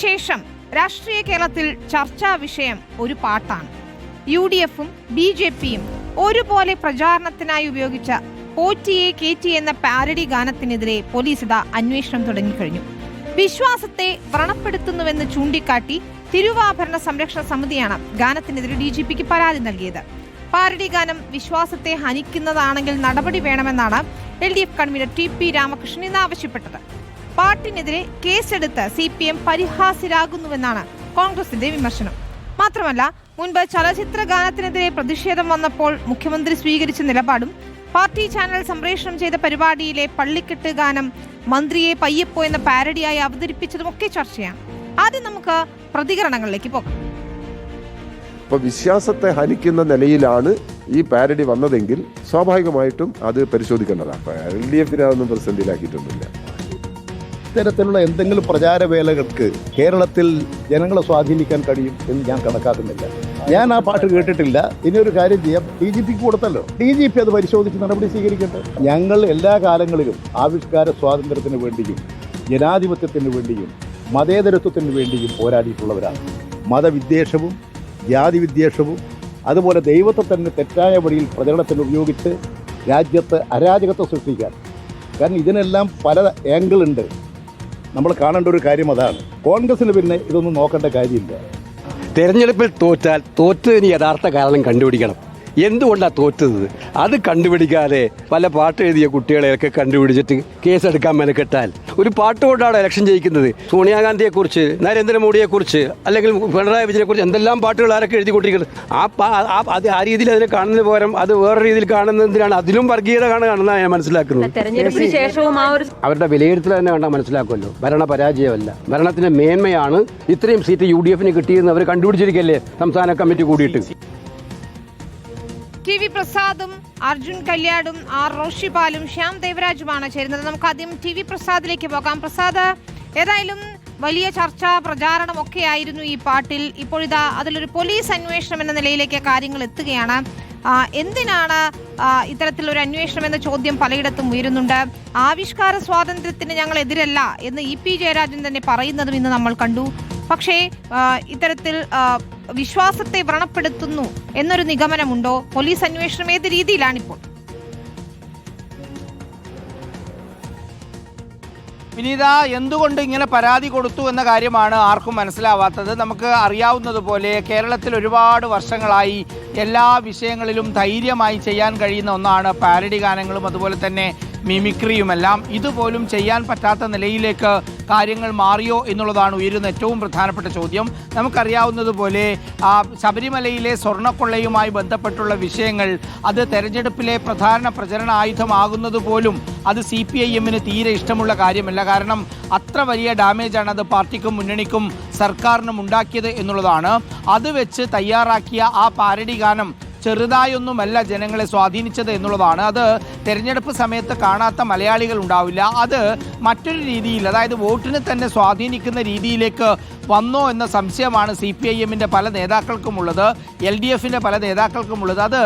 ഇതിനുശേഷം രാഷ്ട്രീയ കേരളത്തിൽ ചർച്ചാ വിഷയം ഒരു പാട്ടാണ്. യു ഡി എഫും ബി ജെ പിയും ഒരുപോലെ പ്രചാരണത്തിനായി ഉപയോഗിച്ച പോറ്റിയെ കേറ്റി എന്ന പാരഡി ഗാനത്തിനെതിരെ പോലീസ് ഇതാ അന്വേഷണം തുടങ്ങിക്കഴിഞ്ഞു. വിശ്വാസത്തെ വ്രണപ്പെടുത്തുന്നുവെന്ന് ചൂണ്ടിക്കാട്ടി തിരുവാഭരണ സംരക്ഷണ സമിതിയാണ് ഗാനത്തിനെതിരെ ഡി ജി പിക്ക് പരാതി നൽകിയത്. പാരഡി ഗാനം വിശ്വാസത്തെ ഹനിക്കുന്നതാണെങ്കിൽ നടപടി വേണമെന്നാണ് L D F convener T P Ramakrishnan ഇന്ന് ആവശ്യപ്പെട്ടത്. പാട്ടിനെതിരെ കേസെടുത്ത് സി പി എം പരിഹാസ്യരാകുന്നുവെന്നാണ് കോൺഗ്രസിന്റെ വിമർശനം. മാത്രമല്ല മുൻപ് ചലച്ചിത്ര ഗാനത്തിനെതിരെ പ്രതിഷേധം വന്നപ്പോൾ മുഖ്യമന്ത്രി സ്വീകരിച്ച നിലപാടും പാർട്ടി ചാനൽ സംപ്രേഷണം ചെയ്ത പരിപാടിയിലെ പള്ളിക്കെട്ട് ഗാനം മന്ത്രിയെ പയ്യപ്പോ എന്ന പാരഡിയായി അവതരിപ്പിച്ചതുമൊക്കെ ചർച്ചയാണ്. ആദ്യം നമുക്ക് പ്രതികരണങ്ങളിലേക്ക് പോകാം. ഇപ്പൊ വിശ്വാസത്തെ ഹനിക്കുന്ന നിലയിലാണ് ഈ പാരഡി വന്നതെങ്കിൽ സ്വാഭാവികമായിട്ടും അത് പരിശോധിക്കേണ്ടതാണ്. എൽ ഡി എഫിനെ അതൊന്നും പ്രതിസന്ധിയിലാക്കിയിട്ടൊന്നുമില്ല. ഇത്തരത്തിലുള്ള എന്തെങ്കിലും പ്രചാരവേലകൾക്ക് കേരളത്തിൽ ജനങ്ങളെ സ്വാധീനിക്കാൻ കഴിയും എന്ന് ഞാൻ കണക്കാക്കുന്നില്ല. ഞാൻ ആ പാട്ട് കേട്ടിട്ടില്ല. ഇനി ഒരു കാര്യം ചെയ്യാം. ഡി ജി പിക്ക് കൊടുത്തല്ലോ. ഡി ജി പി അത് പരിശോധിച്ച് നടപടി സ്വീകരിക്കട്ടെ. ഞങ്ങൾ എല്ലാ കാലങ്ങളിലും ആവിഷ്കാര സ്വാതന്ത്ര്യത്തിന് വേണ്ടിയും ജനാധിപത്യത്തിന് വേണ്ടിയും മതേതരത്വത്തിന് വേണ്ടിയും പോരാടിയിട്ടുള്ളവരാണ്. മതവിദ്വേഷവും ജാതിവിദ്വേഷവും അതുപോലെ ദൈവത്തെ തന്നെ തെറ്റായ വഴിയിൽ പ്രചരണത്തിന് ഉപയോഗിച്ച് രാജ്യത്ത് അരാജകത്വം സൃഷ്ടിക്കാൻ. കാരണം ഇതിനെല്ലാം പല ആംഗിൾ ഉണ്ട്. നമ്മൾ കാണേണ്ട ഒരു കാര്യം അതാണ്. കോൺഗ്രസിന് പിന്നെ ഇതൊന്നും നോക്കേണ്ട കാര്യമില്ല. തെരഞ്ഞെടുപ്പിൽ തോറ്റാൽ തോറ്റതിന് യഥാർത്ഥ കാരണം കണ്ടുപിടിക്കണം. എന്തുകൊണ്ടാണ് തോറ്റത്? അത് കണ്ടുപിടിക്കാതെ പല പാട്ട് എഴുതിയ കുട്ടികളെയൊക്കെ കണ്ടുപിടിച്ചിട്ട് കേസെടുക്കാൻ മെനക്കെട്ടാൽ. ഒരു പാട്ട് കൊണ്ടാണ് ഇലക്ഷൻ ജയിക്കുന്നത്. സോണിയാഗാന്ധിയെക്കുറിച്ച് നരേന്ദ്രമോദിയെക്കുറിച്ച് അല്ലെങ്കിൽ പിണറായി വിജയനെക്കുറിച്ച് എന്തെല്ലാം പാട്ടുകൾ ആരൊക്കെ എഴുതിക്കൊണ്ടിരിക്കുന്നത്? ആ അത് ആ രീതിയിൽ അതിനെ കാണുന്നതിന് പകരം അത് വേറെ രീതിയിൽ കാണുന്നതിനാണ് അതിലും വർഗീയത കാണുന്നതാണ് ഞാൻ മനസ്സിലാക്കുന്നത്. തെരഞ്ഞെടുപ്പിന് ശേഷവും ആ ഒരു അവരുടെ വിലയിരുത്തൽ തന്നെ വേണ്ട മനസ്സിലാക്കുമല്ലോ. ഭരണ പരാജയമല്ല. ഭരണത്തിന്റെ മേന്മയാണ് ഇത്രയും സീറ്റ് യു ഡി എഫിന് കിട്ടിയെന്ന് അവർ കണ്ടുപിടിച്ചിരിക്കല്ലേ സംസ്ഥാന കമ്മിറ്റി കൂടിയിട്ട്? ടി വി പ്രസാദും അർജുൻ കല്യാടും ആർ റോഷിപാലും ശ്യാം ദേവരാജുമാണ് ചേരുന്നത്. നമുക്ക് ആദ്യം ടി വി പ്രസാദിലേക്ക് പോകാം. പ്രസാദ് ഏതായാലും വലിയ ചർച്ച പ്രചാരണം ഒക്കെ ആയിരുന്നു ഈ പാട്ടിൽ. ഇപ്പോഴിതാ അതിലൊരു പോലീസ് അന്വേഷണം എന്ന നിലയിലേക്ക് കാര്യങ്ങൾ എത്തുകയാണ്. എന്തിനാണ് ഇത്തരത്തിലൊരു അന്വേഷണം എന്ന ചോദ്യം പലയിടത്തും ഉയരുന്നുണ്ട്. ആവിഷ്കാര സ്വാതന്ത്ര്യത്തിന് ഞങ്ങൾ എതിരല്ല എന്ന് ഇ പി ജയരാജൻ തന്നെ പറയുന്നതും ഇന്ന് നമ്മൾ കണ്ടു. പക്ഷേ ഇത്തരത്തിൽ വിശ്വാസത്തെ വ്രണപ്പെടുത്തുന്നു എന്നൊരു നിഗമനമുണ്ടോ? പോലീസ് അന്വേഷണം ഏത് രീതിയിലാണിപ്പോൾ? വിനീത എന്തുകൊണ്ട് ഇങ്ങനെ പരാതി കൊടുത്തു എന്ന കാര്യമാണ് ആർക്കും മനസ്സിലാവാത്തത്. നമുക്ക് അറിയാവുന്നതുപോലെ കേരളത്തിൽ ഒരുപാട് വർഷങ്ങളായി എല്ലാ വിഷയങ്ങളിലും ധൈര്യമായി ചെയ്യാൻ കഴിയുന്ന ഒന്നാണ് പാരഡി ഗാനങ്ങളും. അതുപോലെ തന്നെ മിമിക്രിയുമെല്ലാം ഇതുപോലും ചെയ്യാൻ പറ്റാത്ത നിലയിലേക്ക് കാര്യങ്ങൾ മാറിയോ എന്നുള്ളതാണ് ഉയരുന്ന ഏറ്റവും പ്രധാനപ്പെട്ട ചോദ്യം. നമുക്കറിയാവുന്നതുപോലെ ശബരിമലയിലെ സ്വർണക്കൊള്ളയുമായി ബന്ധപ്പെട്ടുള്ള വിഷയങ്ങൾ അത് തെരഞ്ഞെടുപ്പിലെ പ്രധാന പ്രചരണ ആയുധമാകുന്നത് പോലും അത് സി പി ഐ എമ്മിന് തീരെ ഇഷ്ടമുള്ള കാര്യമല്ല. കാരണം അത്ര വലിയ ഡാമേജാണ് അത് പാർട്ടിക്കും മുന്നണിക്കും സർക്കാരിനും ഉണ്ടാക്കിയത് എന്നുള്ളതാണ്. അത് വെച്ച് തയ്യാറാക്കിയ ആ പാരടി ഗാനം ചെറുതായൊന്നുമല്ല ജനങ്ങളെ സ്വാധീനിച്ചത് എന്നുള്ളതാണ്. അത് തെരഞ്ഞെടുപ്പ് സമയത്ത് കാണാത്ത മലയാളികൾ ഉണ്ടാവില്ല. അത് മറ്റൊരു രീതിയിൽ അതായത് വോട്ടിനെ തന്നെ സ്വാധീനിക്കുന്ന രീതിയിലേക്ക് വന്നോ എന്ന സംശയമാണ് സി പി ഐ എമ്മിന്റെ പല നേതാക്കൾക്കുമുള്ളത് എൽ ഡി എഫിന്റെ പല നേതാക്കൾക്കുമുള്ളത്. അത്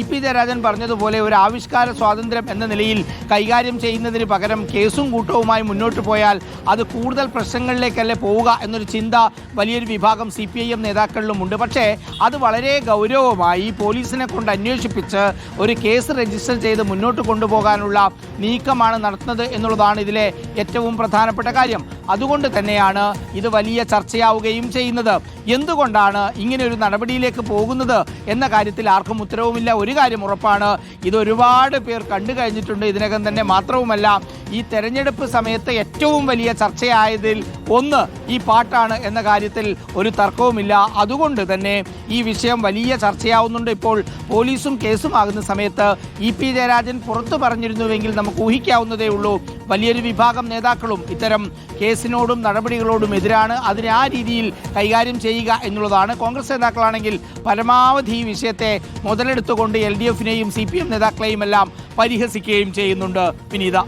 ഇ പി ജയരാജൻ പറഞ്ഞതുപോലെ ഒരു ആവിഷ്കാര സ്വാതന്ത്ര്യം എന്ന നിലയിൽ കൈകാര്യം ചെയ്യുന്നതിന് പകരം കേസും കൂട്ടവുമായി മുന്നോട്ട് പോയാൽ അത് കൂടുതൽ പ്രശ്നങ്ങളിലേക്കല്ലേ പോവുക എന്നൊരു ചിന്ത വലിയൊരു വിഭാഗം സി പി ഐ എം നേതാക്കളിലുമുണ്ട്. പക്ഷേ അത് വളരെ ഗൗരവമായി പോലീസിനെ കൊണ്ട് അന്വേഷിപ്പിച്ച് ഒരു കേസ് രജിസ്റ്റർ ചെയ്ത് മുന്നോട്ട് കൊണ്ടുപോകാനുള്ള നീക്കമാണ് നടത്തുന്നത് എന്നുള്ളതാണ് ഇതിലെ ഏറ്റവും പ്രധാനപ്പെട്ട കാര്യം. അതുകൊണ്ട് തന്നെയാണ് ഇത് വലിയ ചർച്ചയാവുകയും ചെയ്യുന്നത്. എന്തുകൊണ്ടാണ് ഇങ്ങനെ ഒരു നടപടിയിലേക്ക് പോകുന്നത് എന്ന കാര്യത്തിൽ ആർക്കും ഉത്തരവുമില്ല. ഒരു കാര്യം ഉറപ്പാണ് ഇത് ഒരുപാട് പേർ കണ്ടു കഴിഞ്ഞിട്ടുണ്ട്. ഇതിനകം തന്നെ മാത്രവുമല്ല ഈ തെരഞ്ഞെടുപ്പ് സമയത്ത് ഏറ്റവും വലിയ ചർച്ചയായതിൽ ഒന്ന് ഈ പാട്ടാണ് എന്ന കാര്യത്തിൽ ഒരു തർക്കവുമില്ല. അതുകൊണ്ട് തന്നെ ഈ വിഷയം വലിയ ചർച്ചയാവുന്നുണ്ട്. ഇപ്പോൾ പോലീസും കേസുമാകുന്ന സമയത്ത് ഇ പി ജയരാജൻ പുറത്തു പറഞ്ഞിരുന്നുവെങ്കിൽ നമുക്ക് ഊഹിക്കാവുന്നതേ ഉള്ളൂ. വലിയൊരു വിഭാഗം നേതാക്കളും ഇത്തരം കേസിനോടും നടപടികളോടും എതിരാണ്. അതിനെ ആ രീതിയിൽ കൈകാര്യം ചെയ്യുക എന്നുള്ളതാണ്. കോൺഗ്രസ് നേതാക്കളാണെങ്കിൽ പരമാവധി ഈ വിഷയത്തെ മുതലെടുത്തുകൊണ്ട് എൽ ഡി എഫിനെയും സി പി എം നേതാക്കളെയും എല്ലാം പരിഹസിക്കുകയും ചെയ്യുന്നുണ്ട് വിനീത.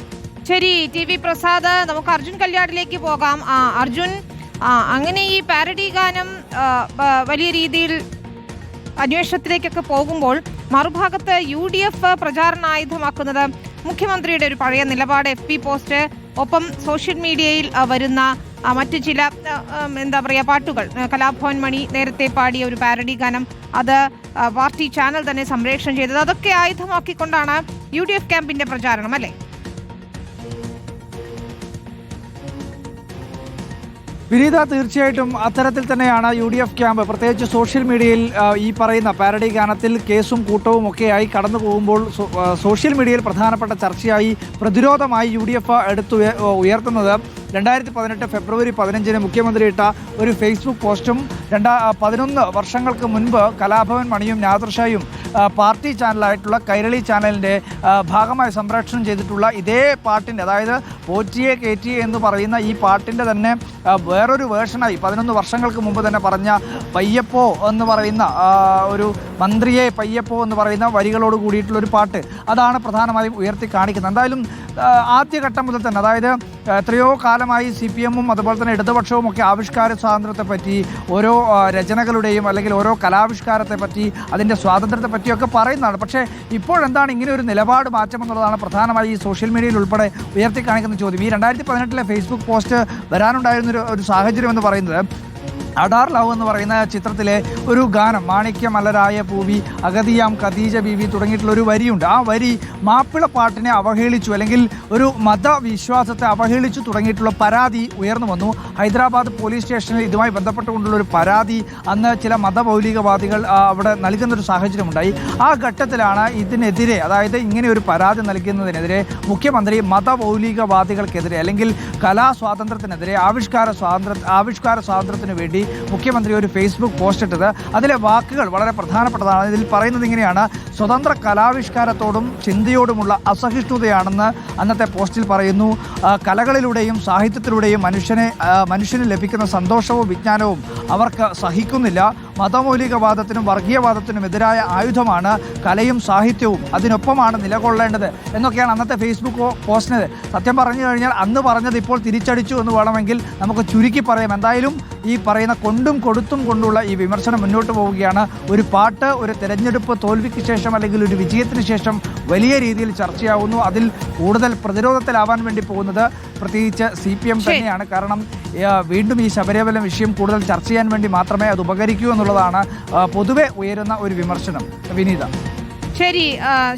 ശരി ടി വി പ്രസാദ് നമുക്ക് അർജുൻ കല്യാണിലേക്ക് പോകാം. അർജുൻ അങ്ങനെ ഈ പാരഡി ഗാനം വലിയ രീതിയിൽ അന്വേഷണത്തിലേക്കൊക്കെ പോകുമ്പോൾ മറുഭാഗത്ത് യു ഡി എഫ് പ്രചാരണ ആയുധമാക്കുന്നത് മുഖ്യമന്ത്രിയുടെ ഒരു പഴയ നിലപാട് എഫ് പി പോസ്റ്റ് ഒപ്പം സോഷ്യൽ മീഡിയയിൽ വരുന്ന മറ്റു ചില എന്താ പറയുക പാട്ടുകൾ. കലാഭവൻ മണി നേരത്തെ പാടിയ ഒരു പാരഡി ഗാനം അത് പാർട്ടി ചാനൽ തന്നെ സംപ്രേഷണം ചെയ്തത്. അതൊക്കെ ആയുധമാക്കിക്കൊണ്ടാണ് യു ഡി എഫ് ക്യാമ്പിന്റെ പ്രചാരണം അല്ലേ? വിനീത തീർച്ചയായിട്ടും അത്തരത്തിൽ തന്നെയാണ് യു ഡി എഫ് ക്യാമ്പ്. പ്രത്യേകിച്ച് സോഷ്യൽ മീഡിയയിൽ ഈ പറയുന്ന പാരഡി ഗാനത്തിൽ കേസും കൂട്ടവും ഒക്കെയായി കടന്നു പോകുമ്പോൾ സോഷ്യൽ മീഡിയയിൽ പ്രധാനപ്പെട്ട ചർച്ചയായി പ്രതിരോധമായി യു ഡി എഫ് എടുത്തു ഉയർത്തുന്നത്. രണ്ടായിരത്തി പതിനെട്ട് ഫെബ്രുവരി പതിനഞ്ചിന് മുഖ്യമന്ത്രി ഇട്ട ഒരു ഫേസ്ബുക്ക് പോസ്റ്റും രണ്ടാ പതിനൊന്ന് വർഷങ്ങൾക്ക് മുൻപ് കലാഭവൻ മണിയും നാദർഷായും പാർട്ടി ചാനലായിട്ടുള്ള കൈരളി ചാനലിന്റെ ഭാഗമായി സംപ്രേഷണം ചെയ്തിട്ടുള്ള ഇതേ പാട്ടിന്റെ അതായത് പോറ്റിയെ കയറ്റി എന്ന് പറയുന്ന ഈ പാട്ടിന്റെ തന്നെ വേറൊരു വേർഷനായി പതിനൊന്ന് വർഷങ്ങൾക്ക് മുമ്പ് തന്നെ പറഞ്ഞ പയ്യപ്പോ എന്ന് പറയുന്ന ഒരു മന്ത്രിയെ പയ്യപ്പോ എന്ന് പറയുന്ന വരികളോട് കൂടിയിട്ടുള്ള ഒരു പാട്ട് അതാണ് പ്രധാനമായും ഉയർത്തി കാണിക്കുന്നത്. എന്തായാലും ആദ്യഘട്ടം മുതൽ തന്നെ അതായത് എത്രയോ കാലമായി സി പി എമ്മും അതുപോലെ തന്നെ ഇടതുപക്ഷവും ഒക്കെ ആവിഷ്കാര സ്വാതന്ത്ര്യത്തെ പറ്റി ഓരോ രചനകളുടെയും അല്ലെങ്കിൽ ഓരോ കലാവിഷ്കാരത്തെ പറ്റി അതിന്റെ സ്വാതന്ത്ര്യത്തെ പറ്റിയൊക്കെ പറയുന്നതാണ്. പക്ഷേ ഇപ്പോഴെന്താണ് ഇങ്ങനെ ഒരു നിലപാട് മാറ്റം എന്നുള്ളതാണ് പ്രധാനമായി ഈ സോഷ്യൽ മീഡിയയിൽ ഉൾപ്പെടെ ഉയർത്തി കാണിക്കുന്ന ചോദ്യം. ഈ രണ്ടായിരത്തി പതിനെട്ടിലെ ഫേസ്ബുക്ക് പോസ്റ്റ് വരാനുണ്ടായിരുന്നൊരു ഒരു സാഹചര്യം എന്ന് പറയുന്നത് അഡാർ ലവ് എന്ന് പറയുന്ന ചിത്രത്തിലെ ഒരു ഗാനം മാണിക്യമലരായ പൂവി അഗതിയാം ഖദീജ ബീവി തുടങ്ങിയിട്ടുള്ള ഒരു വരിയുണ്ട്. ആ വരി മാപ്പിള പാട്ടിനെ അവഹേളിച്ചു അല്ലെങ്കിൽ ഒരു മതവിശ്വാസത്തെ അവഹേളിച്ചു തുടങ്ങിയിട്ടുള്ള പരാതി ഉയർന്നു വന്നു. ഹൈദരാബാദ് പോലീസ് സ്റ്റേഷനിൽ ഇതുമായി ബന്ധപ്പെട്ടുകൊണ്ടുള്ള ഒരു പരാതി അന്ന് ചില മതമൗലികവാദികൾ അവിടെ നൽകുന്നൊരു സാഹചര്യമുണ്ടായി. ആ ഘട്ടത്തിലാണ് ഇതിനെതിരെ അതായത് ഇങ്ങനെ ഒരു പരാതി നൽകുന്നതിനെതിരെ മുഖ്യമന്ത്രി മതമൗലികവാദികൾക്കെതിരെ അല്ലെങ്കിൽ കലാസ്വാതന്ത്ര്യത്തിനെതിരെ ആവിഷ്കാര സ്വാതന്ത്ര്യ ആവിഷ്കാര സ്വാതന്ത്ര്യത്തിന് വേണ്ടി മുഖ്യമന്ത്രി ഒരു ഫേസ്ബുക്ക് പോസ്റ്റ് ഇട്ടത്. അതിലെ വാക്കുകൾ വളരെ പ്രധാനപ്പെട്ടതാണ്. ഇതിൽ പറയുന്നത് ഇങ്ങനെയാണ്. സ്വതന്ത്ര കലാവിഷ്കാരത്തോടും ചിന്തയോടുമുള്ള അസഹിഷ്ണുതയാണെന്ന് അന്നത്തെ പോസ്റ്റിൽ പറയുന്നു. കലകളിലൂടെയും സാഹിത്യത്തിലൂടെയും മനുഷ്യനെ മനുഷ്യന് ലഭിക്കുന്ന സന്തോഷവും വിജ്ഞാനവും അവർക്ക് സഹിക്കുന്നില്ല. മതമൗലികവാദത്തിനും വർഗീയവാദത്തിനും എതിരായ ആയുധമാണ് കലയും സാഹിത്യവും. അതിനൊപ്പമാണ് നിലകൊള്ളേണ്ടത് എന്നൊക്കെയാണ് അന്നത്തെ ഫേസ്ബുക്ക് പോസ്റ്റിനത്. പോസ്റ്റിന് സത്യം പറഞ്ഞു കഴിഞ്ഞാൽ അന്ന് പറഞ്ഞത് ഇപ്പോൾ തിരിച്ചടിച്ചു എന്ന് വേണമെങ്കിൽ നമുക്ക് ചുരുക്കി പറയാം. എന്തായാലും ഈ പറയുന്ന കൊണ്ടും കൊടുത്തും കൊണ്ടുള്ള ഈ വിമർശനം മുന്നോട്ട് പോവുകയാണ്. ഒരു പാട്ട് ഒരു തെരഞ്ഞെടുപ്പ് തോൽവിക്ക് ശേഷം അല്ലെങ്കിൽ ഒരു വിജയത്തിന് ശേഷം വലിയ രീതിയിൽ ചർച്ചയാവുന്നു. അതിൽ കൂടുതൽ പ്രതിരോധത്തിലാവാൻ വേണ്ടി പോകുന്നത് പ്രത്യേകിച്ച് സി പി എം തന്നെയാണ്. കാരണം വീണ്ടും ഈ ശബരിമല വിഷയം കൂടുതൽ ചർച്ച ചെയ്യാൻ വേണ്ടി മാത്രമേ അത് ഉപകരിക്കൂ എന്നുള്ളതാണ് പൊതുവെ ഉയരുന്ന ഒരു വിമർശനം. വിനീത. ശരി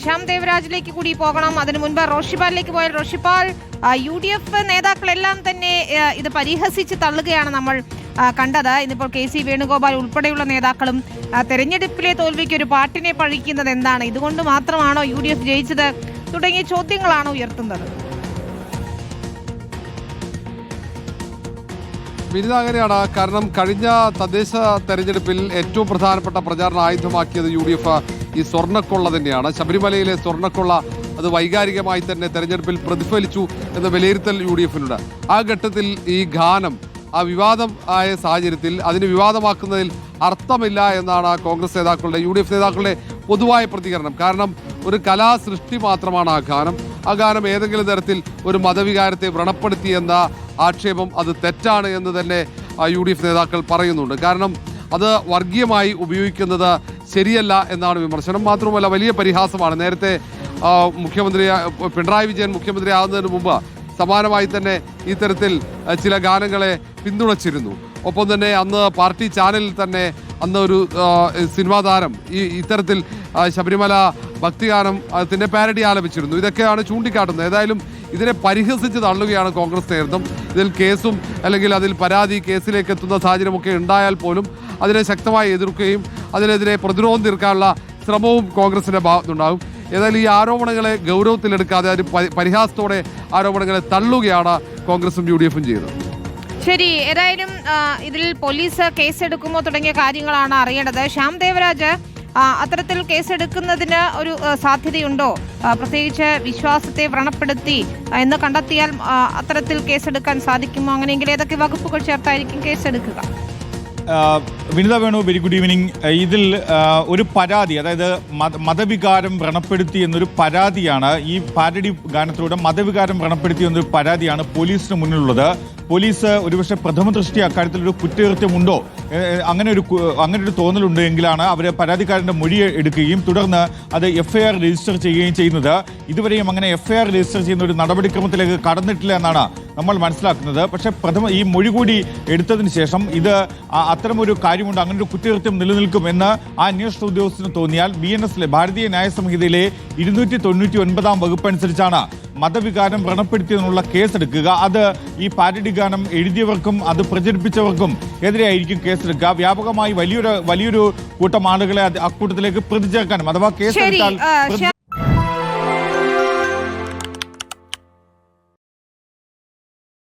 ശ്യാം ദേവരാജിലേക്ക് കൂടി പോകണം. അതിനു മുൻപ് റോഷിപ്പാലിലേക്ക് പോയാൽ റോഷിപ്പാൽ യു ഡി എഫ് നേതാക്കളെല്ലാം തന്നെ ഇത് പരിഹസിച്ച് തള്ളുകയാണ് നമ്മൾ കണ്ടത്. ഇന്നിപ്പോൾ കെ സി വേണുഗോപാൽ ഉൾപ്പെടെയുള്ള നേതാക്കളും തെരഞ്ഞെടുപ്പിലെ തോൽവിക്ക് ഒരു പാട്ടിനെ പഴിക്കുന്നത് എന്താണ്? ഇതുകൊണ്ട് മാത്രമാണോ യു ഡി എഫ് ജയിച്ചത്? തുടങ്ങിയ ചോദ്യങ്ങളാണ് ഉയർത്തുന്നത്. വിനിത അങ്ങനെയാണ്. കാരണം കഴിഞ്ഞ തദ്ദേശ തെരഞ്ഞെടുപ്പിൽ ഏറ്റവും പ്രധാനപ്പെട്ട പ്രചാരണ ആയുധമാക്കിയത് യു ഡി എഫ് ഈ സ്വർണക്കൊള്ള തന്നെയാണ്. ശബരിമലയിലെ സ്വർണക്കൊള്ള അത് വൈകാരികമായി തന്നെ തെരഞ്ഞെടുപ്പിൽ പ്രതിഫലിച്ചു എന്ന വിലയിരുത്തൽ യു ഡി എഫിനുണ്ട്. ആ ഘട്ടത്തിൽ ഈ ഗാനം ആ വിവാദം ആയ സാഹചര്യത്തിൽ അതിന് വിവാദമാക്കുന്നതിൽ അർത്ഥമില്ല എന്നാണ് കോൺഗ്രസ് നേതാക്കളുടെ യു ഡി എഫ് നേതാക്കളുടെ പൊതുവായ പ്രതികരണം. കാരണം ഒരു കലാസൃഷ്ടി മാത്രമാണ് ആ ഗാനം. ആ ഗാനം ഏതെങ്കിലും തരത്തിൽ ഒരു മതവികാരത്തെ വ്രണപ്പെടുത്തിയെന്ന ആക്ഷേപം അത് തെറ്റാണ് എന്ന് തന്നെ യു ഡി എഫ് നേതാക്കൾ പറയുന്നുണ്ട്. കാരണം അത് വർഗീയമായി ഉപയോഗിക്കുന്നത് ശരിയല്ല എന്നാണ് വിമർശനം. മാത്രമല്ല വലിയ പരിഹാസമാണ്. നേരത്തെ മുഖ്യമന്ത്രി പിണറായി വിജയൻ മുഖ്യമന്ത്രി ആകുന്നതിന് മുമ്പ് സമാനമായി തന്നെ ഇത്തരത്തിൽ ചില ഗാനങ്ങളെ പിന്തുണച്ചിരുന്നു. ഒപ്പം തന്നെ അന്ന് പാർട്ടി ചാനലിൽ തന്നെ അന്ന് ഒരു സിനിമാ താരം ഈ ഇത്തരത്തിൽ ശബരിമല ഭക്തിഗാനം അതിന്റെ പാരഡി ആലപിച്ചിരുന്നു. ഇതൊക്കെയാണ് ചൂണ്ടിക്കാട്ടുന്നത്. ഏതായാലും ഇതിനെ പരിഹസിച്ച് തള്ളുകയാണ് കോൺഗ്രസ് നേതൃത്വം. ഇതിൽ കേസും അല്ലെങ്കിൽ അതിൽ പരാതി കേസിലേക്ക് എത്തുന്ന സാഹചര്യമൊക്കെ ഉണ്ടായാൽ പോലും അതിനെ ശക്തമായി എതിർക്കുകയും അതിനെതിരെ പ്രതിരോധം തീർക്കാനുള്ള ശ്രമവും കോൺഗ്രസിന്റെ ഭാഗത്തുണ്ടാകും. ഏതായാലും ഈ ആരോപണങ്ങളെ ഗൗരവത്തിലെടുക്കാതെ അതിന് പരി- പരിഹാസത്തോടെ ആരോപണങ്ങളെ തള്ളുകയാണ് കോൺഗ്രസും യു ഡി എഫും ചെയ്തത് ശരി ഏതായാലും ഇതിൽ പോലീസ് കേസെടുക്കുമോ തുടങ്ങിയ കാര്യങ്ങളാണ് അറിയേണ്ടത്. ശ്യാം ദേവരാജ് അത്തരത്തിൽ കേസെടുക്കുന്നതിന് ഒരു സാധ്യതയുണ്ടോ? പ്രത്യേകിച്ച് വിശ്വാസത്തെ വ്രണപ്പെടുത്തി എന്ന് കണ്ടെത്തിയാൽ അത്തരത്തിൽ കേസെടുക്കാൻ സാധിക്കുമോ? അങ്ങനെയെങ്കിൽ ഏതൊക്കെ വകുപ്പുകൾ ചേർത്തായിരിക്കും കേസെടുക്കുക? Vinitha Venu very good evening ഇതിൽ ഒരു പരാതി അതായത് മത- മതവികാരം വ്രണപ്പെടുത്തി എന്നൊരു പരാതിയാണ് ഈ പാരഡി ഗാനത്തിലൂടെ മതവികാരം വ്രണപ്പെടുത്തി എന്നൊരു പരാതിയാണ് പോലീസിന് മുന്നിലുള്ളത്. പോലീസ് ഒരുപക്ഷെ പ്രഥമ ദൃഷ്ടി അക്കാര്യത്തിൽ ഒരു കുറ്റകൃത്യമുണ്ടോ അങ്ങനെ ഒരു അങ്ങനെ ഒരു തോന്നലുണ്ട് എങ്കിലാണ് അവർ പരാതിക്കാരന്റെ മൊഴി എടുക്കുകയും തുടർന്ന് അത് എഫ്ഐആർ രജിസ്റ്റർ ചെയ്യുകയും ചെയ്യുന്നത്. ഇതുവരെയും അങ്ങനെ എഫ്ഐആർ രജിസ്റ്റർ ചെയ്യുന്ന ഒരു നടപടിക്രമത്തിലേക്ക് കടന്നിട്ടില്ല എന്നാണ് നമ്മൾ മനസ്സിലാക്കുന്നത്. പക്ഷേ പ്രഥമ ഈ മൊഴി കൂടി എടുത്തതിന് ശേഷം ഇത് അത്തരമൊരു കാര്യമുണ്ട്. അങ്ങനെ ഒരു കുറ്റകൃത്യം നിലനിൽക്കും എന്ന് ആ അന്വേഷണ ഉദ്യോഗസ്ഥന് തോന്നിയാൽ ബി എൻ എസിലെ ഭാരതീയ ന്യായ സംഹിതയിലെ ഇരുന്നൂറ്റി തൊണ്ണൂറ്റി ഒൻപതാം വകുപ്പ് അനുസരിച്ചാണ് മതവികാരം വ്രണപ്പെടുത്തിയതിനുള്ള കേസെടുക്കുക. അത് ഈ പാരഡി ഗാനം എഴുതിയവർക്കും അത് പ്രചരിപ്പിച്ചവർക്കും എതിരെയായിരിക്കും കേസെടുക്കുക. വ്യാപകമായി വലിയൊരു വലിയൊരു കൂട്ടം ആളുകളെ അക്കൂട്ടത്തിലേക്ക് പ്രതിചേർക്കാനും അഥവാ കേസെടുത്താൽ